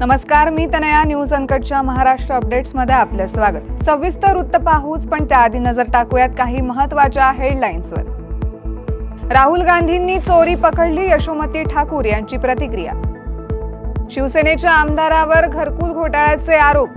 नमस्कार मी तनया. न्यूज अंकटच्या महाराष्ट्र अपडेट्समध्ये आपलं स्वागत. सविस्तर वृत्त पाहूच पण त्याआधी नजर टाकूयात काही महत्त्वाच्या हेडलाईन्सवर राहुल गांधींनी चोरी पकडली यशोमती ठाकूर यांची प्रतिक्रिया. शिवसेनेच्या आमदारावर घरकुल घोटाळ्याचे आरोप.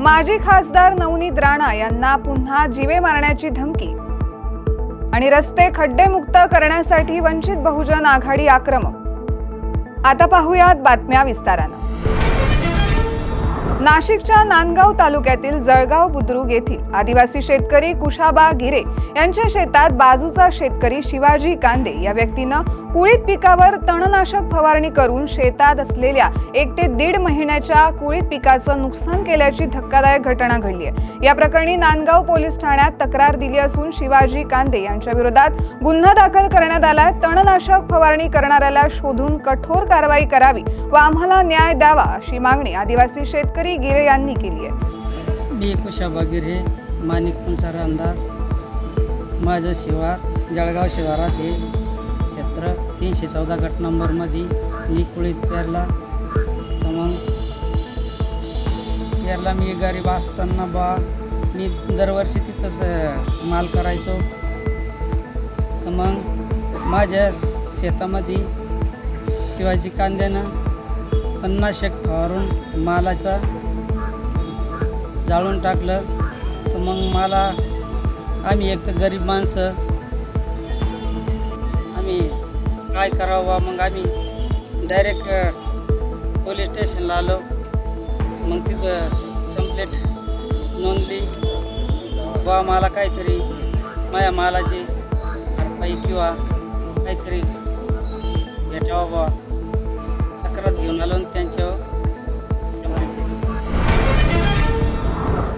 माजी खासदार नवनीत राणा यांना पुन्हा जीवे मारण्याची धमकी. आणि रस्ते खड्डेमुक्त करण्यासाठी वंचित बहुजन आघाडी आक्रमक. आता पाहूयात बातम्या विस्तारानं. नाशिकच्या नांदगाव तालुक्यातील जळगाव बुद्रुक येथील आदिवासी शेतकरी कुशाबा गिरे यांच्या शेतात बाजूचा शेतकरी शिवाजी कांदे या व्यक्तीनं कुळीत पिकावर तणनाशक फवारणी करून शेतात असलेल्या एक ते दीड महिन्याच्या कुळीत पिकाचं नुकसान केल्याची धक्कादायक घटना घडली आहे. या प्रकरणी नांदगाव पोलीस ठाण्यात तक्रार दिली असून शिवाजी कांदे यांच्या विरोधात गुन्हा दाखल करण्यात आलाय. तणनाशक फवारणी करणाऱ्याला शोधून कठोर कारवाई करावी व आम्हाला न्याय द्यावा अशी मागणी आदिवासी शेतकरी गिरे यांनी केली आहे. मी कुशाबा गिरे माणिक पुंचार माझं शिवार जळगाव शिवारात हे क्षेत्र तीनशे चौदा गट नंबरमध्ये मी कुळीत पेरला. तर मग पेरला मी गरीब असताना बा मी दरवर्षी तिथंच माल करायचो. तर मग माझ्या शेतामध्ये शिवाजी कांद्यानं तन्नाशक फवारून मालाचा जाळून टाकलं. तर मग मला आम्ही एक तर गरीब माणसं. आम्ही काय करावं? बा मग आम्ही डायरेक्ट पोलीस स्टेशनला आलो. मग तिथं कंप्लेट नोंदली. बा मला काहीतरी माझ्या मालाची भरपाई किंवा काहीतरी भेटावं बा तक्रार घेऊन आलो त्यांच्यावर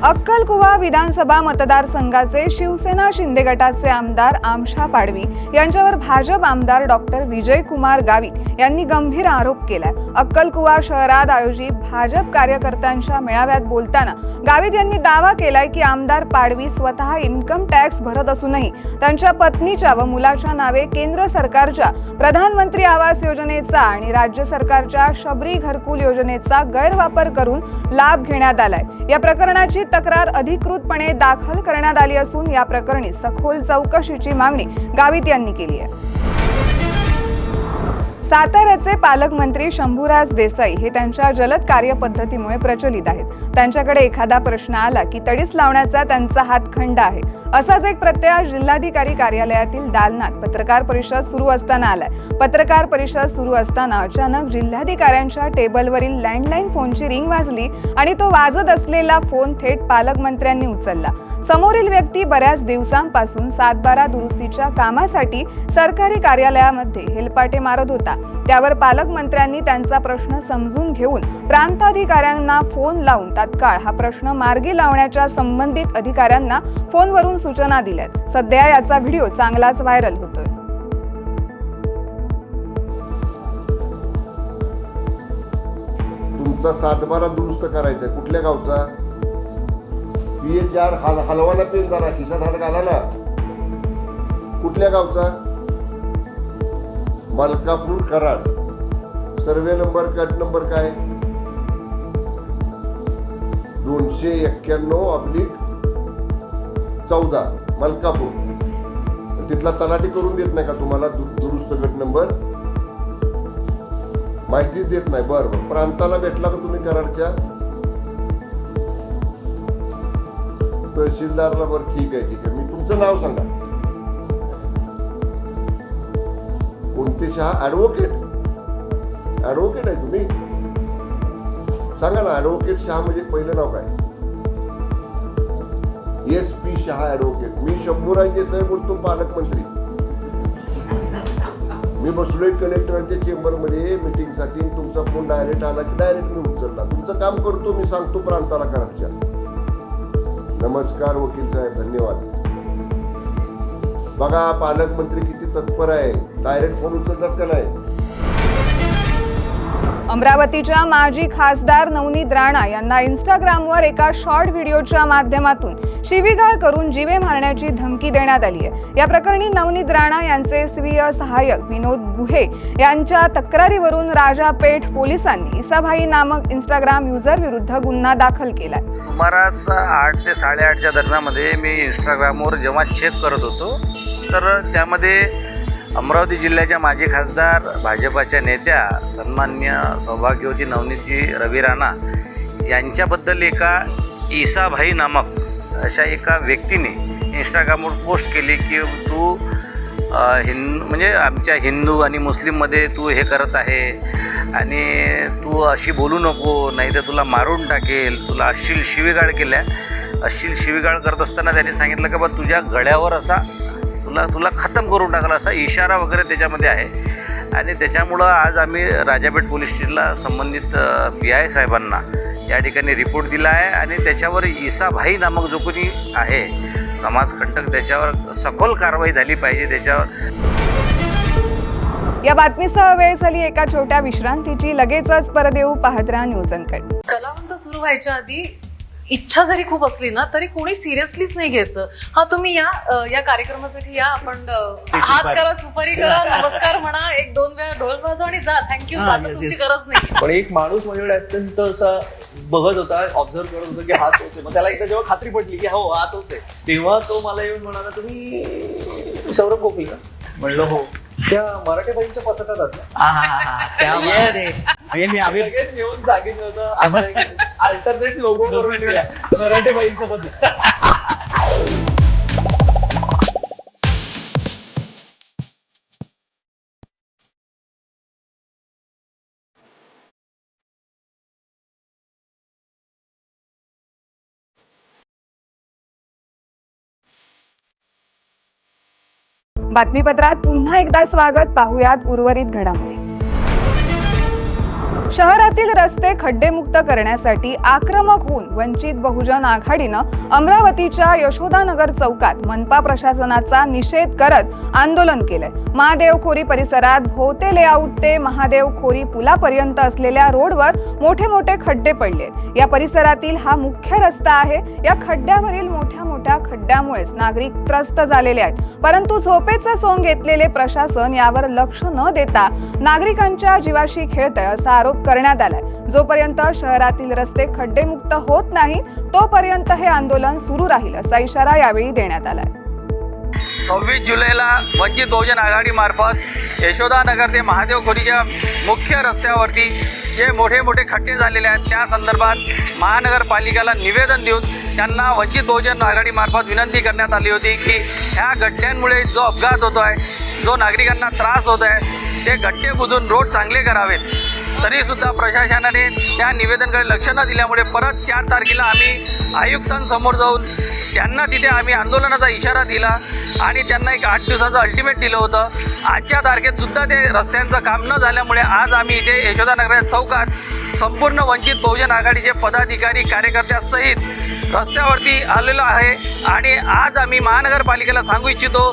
अक्कलकुवा विधानसभा मतदारसंघाचे शिवसेना शिंदे गटाचे आमदार आमशा पाडवी यांच्यावर भाजप आमदार डॉक्टर विजयकुमार गावित यांनी गंभीर आरोप केलाय. अक्कलकुवा शहरात आयोजित भाजप कार्यकर्त्यांच्या मेळाव्यात बोलताना गावित यांनी दावा केलाय की आमदार पाडवी स्वतः इन्कम टॅक्स भरत असूनही त्यांच्या पत्नीच्या व मुलाच्या नावे केंद्र सरकारच्या प्रधानमंत्री आवास योजनेचा आणि राज्य सरकारच्या शबरी घरकुल योजनेचा गैरवापर करून लाभ घेण्यात आलाय. या प्रकरणाची तक्रार अधिकृतपणे दाखल करण्यात आली असून या प्रकरणी सखोल चौकशीची मागणी गावित यांनी केली आहे. साताऱ्याचे पालकमंत्री शंभूराज देसाई हे त्यांच्या जलद कार्यपद्धतीमुळे प्रचलित आहेत. त्यांच्याकडे एखादा प्रश्न आला की तडीस लावण्याचा त्यांचा हातखंड आहे. असाच एक प्रत्यय जिल्हाधिकारी कार्यालयातील दालनात पत्रकार परिषद सुरू असताना आलाय. पत्रकार परिषद सुरू असताना अचानक जिल्हाधिकाऱ्यांच्या टेबलवरील लँडलाईन फोनची रिंग वाजली आणि तो वाजत असलेला फोन थेट पालकमंत्र्यांनी उचलला. समोरील व्यक्ती बऱ्याच दिवसांपासून सातबारा दुरुस्तीच्या कामासाठी सरकारी कार्यालयामध्ये हेलपाटे मारत होता. त्यावर पालकमंत्र्यांनी त्यांचा प्रश्न समजून घेऊन प्रांताधिकाऱ्यांना फोन लावून तात्काळ हा प्रश्न मार्गी लावण्याच्या संबंधित अधिकाऱ्यांना फोनवरून सूचना दिल्यात. सध्या याचा व्हिडिओ चांगलाच व्हायरल होतोय. तुमचा सातबारा दुरुस्त करायचा आहे. कुठल्या गावचा? पी एच आर हल हलवाना पेन जरा खिशात हात घाला ना. कुठल्या गावचा? Malkapur Karad. Survey number cut number काय? दोनशे एक्क्याण्णव अब्लिक चौदा मलकापूर. तिथला तलाठी करून देत नाही का तुम्हाला? दुरुस्त गट नंबर? माहितीच देत नाही. बरं बरं. प्रांताला भेटला का तुम्ही कराडच्या? तहसीलदारला बरं ठीक आहे ठीक आहे. मी तुमचं नाव सांगा. कोणते शहा ॲडव्होकेट ॲडव्होकेट आहे तुम्ही? सांगा ना ॲडव्होकेट शहा म्हणजे पहिलं नाव काय? एस पी शहा ॲडव्होकेट मी शंभूराज देसाई बोलतो पालकमंत्री. मी बसलोय कलेक्टरांच्या चेंबरमध्ये मीटिंगसाठी तुमचा फोन डायरेक्ट आला की डायरेक्ट मी उचलला. तुमचं काम करतो मी सांगतो प्रांताला कराडच्या नमस्कार वकील साहेब धन्यवाद. बघा पालकमंत्री किती तत्पर आहे. डायरेक्ट फोन उचलतात का नाही? अमरावतीच्या माजी खासदार नवनीत राणा यांना इंस्टाग्रामवर एका शॉर्ट व्हिडिओच्या माध्यमातून शिवीगाळ करून जीवे मारण्याची धमकी देण्यात आली आहे. या प्रकरणी नवनीत राणा यांचे स्वीय सहाय्यक विनोद गुहे यांच्या तक्रारीवरून राजापेठ पोलिसांनी इसाभाई नामक इंस्टाग्राम युजर विरुद्ध गुन्हा दाखल केलाय. सुमारास आठ ते साडेआठच्या दरम्यानमध्ये मी इंस्टाग्रामवर जेव्हा चेक करत होतो तर त्यामध्ये अमरावती जिल्ह्याच्या माजी खासदार भाजपाच्या नेत्या सन्मान्य सौभाग्यवती नवनीतजी रवी राणा यांच्याबद्दल एका ईसाभाई नामक अशा एका व्यक्तीने इंस्टाग्रामवर पोस्ट केली की तू हिंद म्हणजे आमच्या हिंदू आणि मुस्लिममध्ये तू हे करत आहे आणि तू अशी बोलू नको नाही तर तुला मारून टाकेल तुला अश्लील शिवीगाळ केल्या. अश्लील शिवीगाळ करत असताना त्याने सांगितलं की बा तुझ्या गळ्यावर असा तुला तुला खतम करून टाकला असा इशारा वगैरे त्याच्यामध्ये आहे. आणि त्याच्यामुळं आज आम्ही राजापेठ पोलीस स्टेशनला संबंधित पी आय साहेबांना या ठिकाणी रिपोर्ट दिला आहे आणि त्याच्यावर इसाभाई नामक जो कोणी आहे समाजकंटक त्याच्यावर सखोल कारवाई झाली पाहिजे त्याच्यावर या बातमीसह वेळ झाली एका छोट्या विश्रांतीची. लगेचच परत येऊ पाहत राहा न्यूज अनकट. कलावंत सुरू व्हायच्या आधी इच्छा जरी खूप असली ना तरी कोणी सिरियसलीच नाही घ्यायचं. हा तुम्ही या अ, या कार्यक्रमासाठी या आपण अ, हात करा सुपारी करा नमस्कार म्हणा एक दोन वेळा ढोल वाजवा आणि जा. थँक्यू हा, yes, तुमची yes. गरज नाही पण एक माणूस माझ्याकडे अत्यंत असा बघत होता ऑब्झर्व करत होता की हा तोच आहे. मग त्याला एकदा जेव्हा खात्री पडली की हो हा तोच आहे. तेव्हा तो मला येऊन म्हणाला तुम्ही सौरभ गोकुल का? म्हणलं हो. त्या मराठी बाईंच्या पथकात त्यामुळे म्हणजे मी आम्ही लगेच येऊन होतं अल्टरनेट लोगो करून. मराठी बाईंचं पथक. बातमीपत्रात पुन्हा एकदा स्वागत पाहुयात उर्वरित घडामोडी. शहरातील रस्ते खड्डेमुक्त करण्यासाठी आक्रमक होऊन वंचित बहुजन आघाडीनं अमरावतीच्या यशोदानगर चौकात मनपा प्रशासनाचा निषेध करत आंदोलन केलंय. महादेवखोरी परिसरात भोवते लेआउट ते महादेव खोरी पुलापर्यंत असलेल्या रोडवर मोठे मोठे खड्डे पडले या परिसरातील हा मुख्य रस्ता आहे. या खड्ड्यावरील मोठे मोठ्या खड्ड्यामुळेच नागरिक त्रस्त झालेले आहेत. परंतु झोपेचं सोंग घेतलेले प्रशासन यावर लक्ष न देता नागरिकांच्या जीवाशी खेळतंय असा आरोप करण्यात आलाय. जोपर्यंत शहरातील रस्ते खड्डेमुक्त होत नाही तोपर्यंत हे आंदोलन सुरू राहील असा इशारा यावेळी देण्यात आलाय. सव्वीस जुलैला वंचित बहुजन आघाडीमार्फत यशोदानगर ते महादेव खोरीच्या मुख्य रस्त्यावरती जे मोठे मोठे खड्डे झालेले आहेत त्या संदर्भात महानगरपालिकेला निवेदन देऊन त्यांना वंचित बहुजन आघाडीमार्फत विनंती करण्यात आली होती की ह्या गड्ड्यांमुळे जो अपघात होतो आहे जो नागरिकांना त्रास होत आहे ते गड्डे बुजून रोड चांगले करावेत. तरीसुद्धा प्रशासनाने त्या निवेदनकडे लक्ष न दिल्यामुळे परत चार तारखेला आम्ही आयुक्तांसमोर जाऊन त्यांना तिथे आम्ही आंदोलनाचा इशारा दिला आणि त्यांना एक आठ दिवसाचं अल्टिमेट दिलं होतं. आजच्या तारखेतसुद्धा ते रस्त्यांचं काम न झाल्यामुळे आज आम्ही इथे यशोदानगर चौकात संपूर्ण वंचित बहुजन आघाडीचे पदाधिकारी कार्यकर्त्यासहित रस्त्यावरती आलेलो आहे. आणि आज आम्ही महानगरपालिकेला सांगू इच्छितो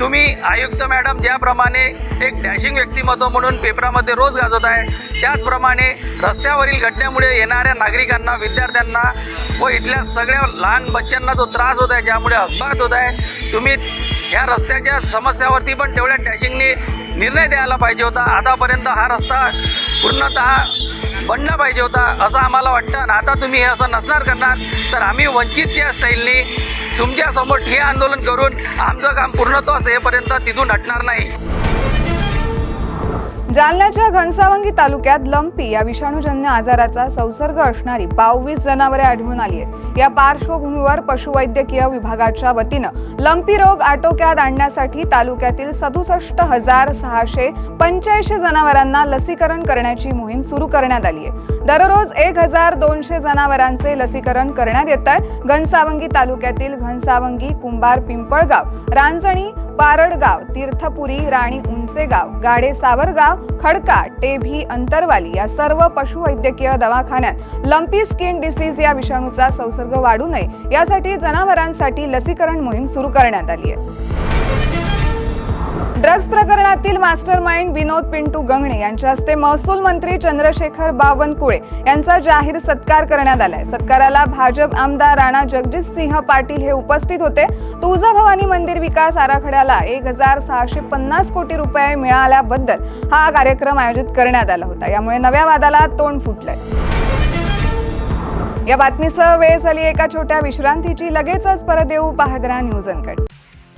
तुम्ही आयुक्त मॅडम ज्याप्रमाणे एक डॅशिंग व्यक्तिमत्व म्हणून पेपरामध्ये रोज गाजवत आहे त्याचप्रमाणे रस्त्यावरील घटनेमुळे येणाऱ्या नागरिकांना विद्यार्थ्यांना व इथल्या सगळ्या लहान बच्चांना जो त्रास होत आहे ज्यामुळे अपघात होत आहे तुम्ही ह्या रस्त्याच्या समस्यावरती पण तेवढ्या डॅशिंगने निर्णय द्यायला पाहिजे होता. आतापर्यंत हा रस्ता पूर्णतः बनला पाहिजे होता असं आम्हाला वाटतं. आणि आता तुम्ही हे असं नसणार करणार तर आम्ही वंचितच्या स्टाईलनी तुमच्यासमोर हे आंदोलन करून आमचं काम पूर्णत्वास येपर्यंत तिथून हटणार नाही. जालन्याच्या घनसावंगी तालुक्यात लंपी या विषाणूजन्य आजाराचा संसर्ग असणारी बावीस जनावरे आढळून आली आहेत. या पार्श्वभूमीवर पशुवैद्यकीय विभागाच्या वतीनं लंपी रोग आटोक्यात आणण्यासाठी तालुक्यातील सदुसष्ट हजार सहाशे पंच्याऐंशी जनावरांना लसीकरण करण्याची मोहीम सुरू करण्यात आली आहे. दररोज एक हजार दोनशे जनावरांचे लसीकरण करण्यात येत आहे. घनसावंगी तालुक्यातील घनसावंगी कुंभार पिंपळगाव रांजणी पारडगाव तीर्थपुरी राणी उंचेगाव गाडे सावरगाव खडका टेभी अंतरवाली या सर्व पशुवैद्यकीय दवाखान्यात लंपी स्किन डिसीज या विषाणूचा संसर्ग वाढू नये यासाठी जनावरांसाठी लसीकरण मोहीम सुरू करण्यात आली आहे. ड्रग्ज प्रकरणातील मास्टर माइंड विनोद पिंटू गंगणे यांच्या हस्ते महसूल मंत्री चंद्रशेखर बावनकुळे यांचा जाहीर सत्कार करण्यात आलाय. सत्काराला भाजप आमदार राणा जगजितसिंह पाटील हे उपस्थित होते. तुळजाभवानी मंदिर विकास आराखड्याला एक हजार सहाशे पन्नास कोटी रुपये मिळाल्याबद्दल हा कार्यक्रम आयोजित करण्यात आला होता. यामुळे नव्या वादाला तोंड फुटलंय. या बातमीसह वेळ झाली एका छोट्या विश्रांतीची. लगेचच परत येऊ पाहत राहा न्यूज अनकट.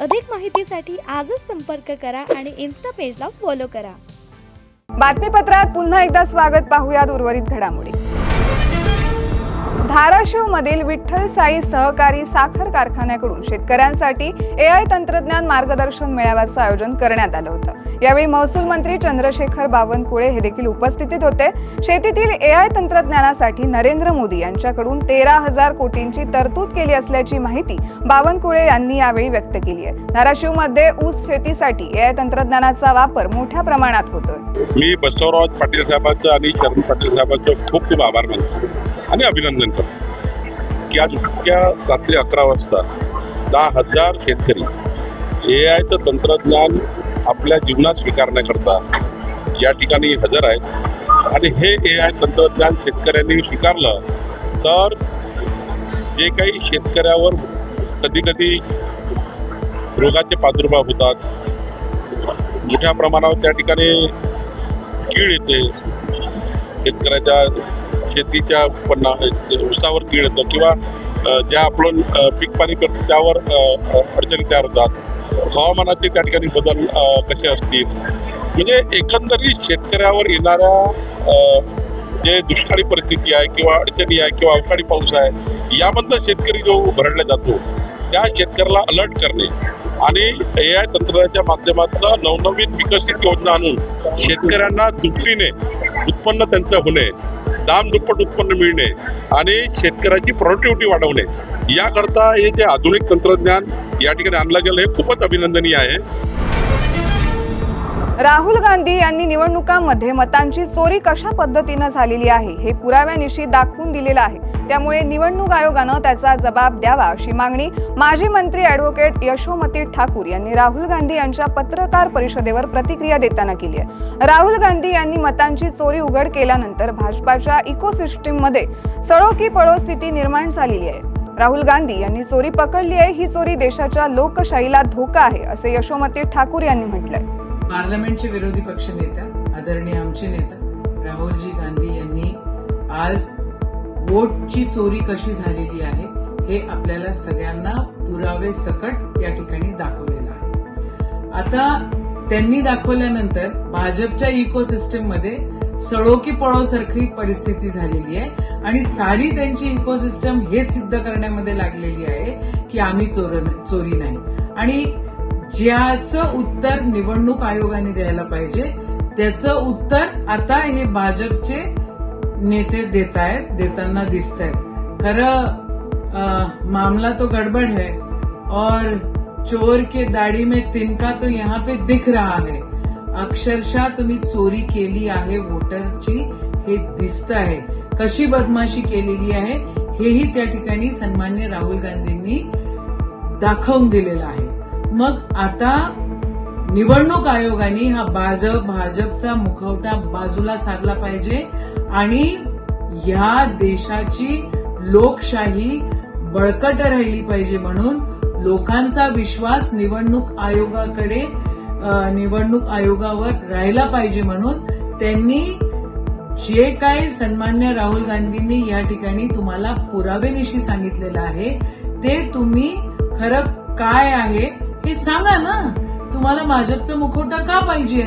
अधिक माहितीसाठी आजच संपर्क करा आणि इन्स्टा पेजला फॉलो करा. बातमीपत्रात पुन्हा एकदा स्वागत. पाहूयात उर्वरित घडामोडी. धाराशिव मधील विठ्ठल साई सहकारी साखर कारखान्याकडून शेतकऱ्यांसाठी ए आय तंत्रज्ञान मार्गदर्शन मेळाव्याचं आयोजन करण्यात आलं होतं. यावेळी महसूल मंत्री चंद्रशेखर बावनकुळे हे देखील उपस्थितीत होते. शेतीतील ए आय तंत्रज्ञानासाठी नरेंद्र मोदी यांच्याकडून तेरा हजार कोटींची तरतूद केली असल्याची माहिती बावनकुळे यांनी यावेळी व्यक्त केली आहे. धाराशिवमध्ये ऊस शेतीसाठी ए आय तंत्रज्ञानाचा वापर मोठ्या प्रमाणात होतोय. मी बसवराज पाटील साहेबांचं आणि चरण पाटील साहेबांचं खूप खूप आभार मानतो. आणि अभिनंदन करतो. की आज इतक्या रात्री अकरा वाजता दहा हजार शेतकरी ए आयचं तंत्रज्ञान आपल्या जीवनात स्वीकारण्याकरता या ठिकाणी हजर आहेत. आणि हे ए आय तंत्रज्ञान शेतकऱ्यांनी स्वीकारलं तर जे काही शेतकऱ्यावर कधी कधी रोगाचे प्रादुर्भाव होतात मोठ्या प्रमाणावर त्या ठिकाणी कीड येते शेतकऱ्याच्या शेतीच्या उत्पन्ना उसावर कीड येतं किंवा ज्या आपण पीक पाणी करतो त्यावर अडचणी तयार होतात. हवामानाचे त्या ठिकाणी बदल कसे असतील? म्हणजे एकंदरीत शेतकऱ्यावर येणाऱ्या जे दुष्काळी परिस्थिती आहे किंवा अडचणी आहे किंवा अवकाळी पाऊस आहे यामधनं शेतकरी जो भरडला जातो त्या शेतकऱ्याला अलर्ट करणे आणि ए आय तंत्रज्ञानाच्या माध्यमातून नवनवीन विकसित योजना आणून शेतकऱ्यांना दुपटीने उत्पन्न त्यांचं होणे दाम दुप्पट उत्पन्न मिळणे आणि शेतकऱ्याची प्रोडक्टिव्हिटी वाढवणे याकरता हे जे आधुनिक तंत्रज्ञान या ठिकाणी आणलं गेलं हे खूपच अभिनंदनीय आहे. राहुल गांधी यांनी निवडणुकांमध्ये मतांची चोरी कशा पद्धतीनं झालेली आहे हे पुराव्यानिशी दाखवून दिलेलं आहे. त्यामुळे निवडणूक आयोगानं त्याचा जबाब द्यावा अशी मागणी माजी मंत्री ॲडव्होकेट यशोमती ठाकूर यांनी राहुल गांधी यांच्या पत्रकार परिषदेवर प्रतिक्रिया देताना केली आहे. राहुल गांधी यांनी मतांची चोरी उघड केल्यानंतर भाजपाच्या इकोसिस्टीममध्ये सळो की पळो स्थिती निर्माण झालेली आहे. राहुल गांधी यांनी चोरी पकडली आहे ही चोरी देशाच्या लोकशाहीला धोका आहे असे यशोमती ठाकूर यांनी म्हटलंय. पार्लमेंटचे विरोधी पक्ष नेता आदरणीय आमचे नेता राहुलजी गांधी यांनी आज वोटची चोरी कशी झालेली आहे हे आपल्याला सगळ्यांना पुरावे सकट या ठिकाणी दाखवलेलं आहे. आता त्यांनी दाखवल्यानंतर भाजपच्या इकोसिस्टममध्ये सळोकी पळो सारखी परिस्थिती झालेली आहे आणि सारी त्यांची इकोसिस्टम हे सिद्ध करण्यामध्ये लागलेली आहे की आम्ही चोर चोरी नाही. आणि ज्याचं उत्तर निवडणूक आयोगाने द्यायला पाहिजे त्याचं उत्तर आता हे भाजपचे नेते देत आहेत देताना दिसत आहेत खरं मामला तो गड़बड़ है और चोर के दाढ़ी में तिनका तो यहाँ पे दिख रहा है। अक्षरशः तुम्ही चोरी केली आहे वोटरची हे दिसत आहे कशी बदमाशी केलेली आहे हेही त्या ठिकाणी सन्मान्य राहुल गांधींनी दाखवून दिलेलं आहे। मग आता निवडणूक आयोगाने हा भाजप भाजपचा मुखवटा बाजूला सारला पाहिजे आणि या देशाची लोकशाही बळकट राहिली पाहिजे म्हणून लोकांचा विश्वास निवडणूक आयोगाकडे निवडणूक आयोगावर राहिला पाहिजे म्हणून त्यांनी जे काही सन्मान्य राहुल गांधींनी या ठिकाणी तुम्हाला पुरावेनिशी सांगितलेलं आहे ते तुम्ही खरं काय आहे हे सांगा ना. तुम्हाला भाजपचा मुखवटा का पाहिजे?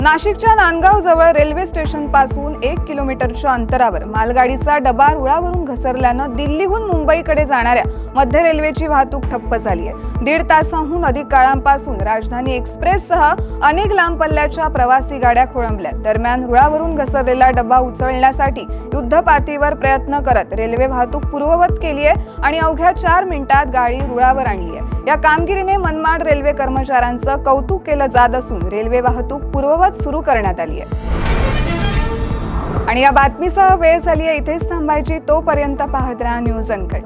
नाशिकच्या नांदगाव जवळ रेल्वे स्टेशनपासून एक किलोमीटरच्या अंतरावर मालगाडीचा डबा रुळावरून घसरल्यानं दिल्लीहून मुंबईकडे जाणाऱ्या मध्य रेल्वेची वाहतूक ठप्प झाली आहे दीड तासाहून अधिक काळांपासून राजधानी एक्सप्रेससह अनेक लांब पल्ल्याच्या प्रवासी गाड्या खोळंबल्या. दरम्यान रुळावरून घसरलेला डबा उचलण्यासाठी युद्धपातळीवर प्रयत्न करत रेल्वे वाहतूक पूर्ववत केली आहे आणि अवघ्या चार मिनिटात गाडी रुळावर आणली आहे या कामगिरीने मनमाड रेल्वे कर्मचाऱ्यांचं कौतुक केलं जात असून रेल्वे वाहतूक पूर्ववत सुरू करण्यात आली आहे. आणि या बातमीसह वेळ झाली आहे इथेच थांबायची. तोपर्यंत पाहत राहा न्यूज अनकट